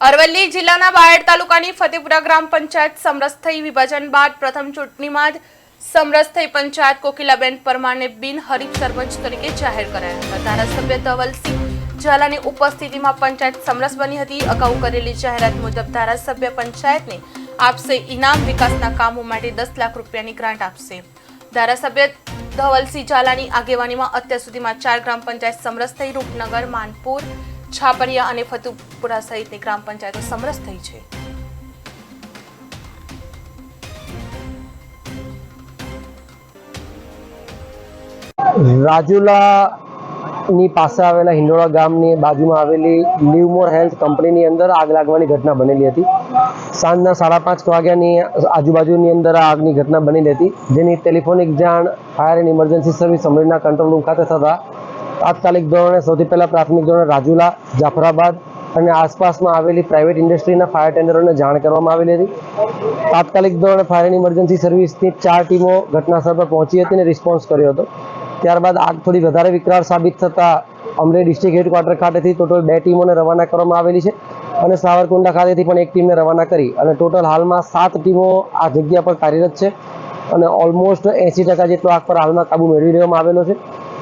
અરવલ્લી જિલ્લાના બાયડ તાલુકાની ફતેપુરા ગ્રામ પંચાયત સમરસ થઈ વિભાજન બાદ પ્રથમ ચૂંટણીમાં જ સમરસ થઈ પંચાયત કોકિલાબેન પરમારને બિનહરીફ સરપંચ તરીકે જાહેર કરાયા હતા. ધારાસભ્ય ધવલસિંહ ઝાલાની ઉપસ્થિતિમાં પંચાયત સમરસ બની હતી. અગાઉ કરેલી જાહેરાત મુજબ ધારાસભ્ય પંચાયતને આપશે ઇનામ વિકાસના કામો માટે દસ લાખ રૂપિયાની ગ્રાન્ટ આપશે. ધારાસભ્ય ધવલસિંહ ઝાલાની આગેવાનીમાં અત્યાર સુધીમાં ચાર ગ્રામ પંચાયત સમરસ થઈ રૂપનગર, માનપુર છાપરિયા અને ફતુપુરા સહિતની ગ્રામ પંચાયતો સમરસ થઈ છે. રાજુલા ની પાસે આવેલા હિંડોળા ગામની બાજુમાં આવેલી લીવમોર હેલ્થ કંપનીની અંદર આગ લાગવાની ઘટના બનેલી હતી. સાંજના સાડા પાંચ વાગ્યાની આજુબાજુની અંદર આ આગની ઘટના બનેલી હતી, જેની ટેલિફોનિક જાણ ફાયર એન્ડ ઇમરજન્સી સર્વિસ અમરેલીના કંટ્રોલ રૂમ ખાતે થતા તાત્કાલિક ધોરણે, સૌથી પહેલાં પ્રાથમિક ધોરણે રાજુલા, જાફરાબાદ અને આસપાસમાં આવેલી પ્રાઇવેટ ઇન્ડસ્ટ્રીના ફાયર ટેન્ડરોને જાણ કરવામાં આવેલી હતી. તાત્કાલિક ધોરણે ફાયર ઇમરજન્સી સર્વિસની ચાર ટીમો ઘટનાસ્થળ પર પહોંચી હતી અને રિસ્પોન્સ કર્યો હતો. ત્યારબાદ આગ થોડી વધારે વિકરાળ સાબિત થતાં અમરેલી ડિસ્ટ્રિક્ટ હેડક્વાર્ટર ખાતેથી ટોટલ બે ટીમોને રવાના કરવામાં આવેલી છે અને સાવરકુંડા ખાતેથી પણ એક ટીમને રવાના કરી અને ટોટલ હાલમાં સાત ટીમો આ જગ્યા પર કાર્યરત છે અને ઓલમોસ્ટ એંસી ટકા જેટલો આગ પર હાલમાં કાબુ મેળવી લેવામાં આવેલો છે.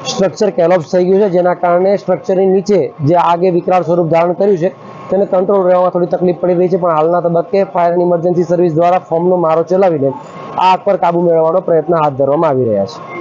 સ્ટ્રક્ચર કેલોપ્સ થઈ ગયું છે, જેના કારણે સ્ટ્રક્ચરની નીચે જે આગે વિકરાળ સ્વરૂપ ધારણ કર્યું છે, તેને કંટ્રોલ રહેવામાં થોડી તકલીફ પડી રહી છે, પણ હાલના તબક્કે ફાયર એન્ડ ઇમરજન્સી સર્વિસ દ્વારા ફોર્મનો મારો ચલાવીને આ આગ પર કાબુ મેળવવાનો પ્રયત્ન હાથ ધરવામાં આવી રહ્યા છે.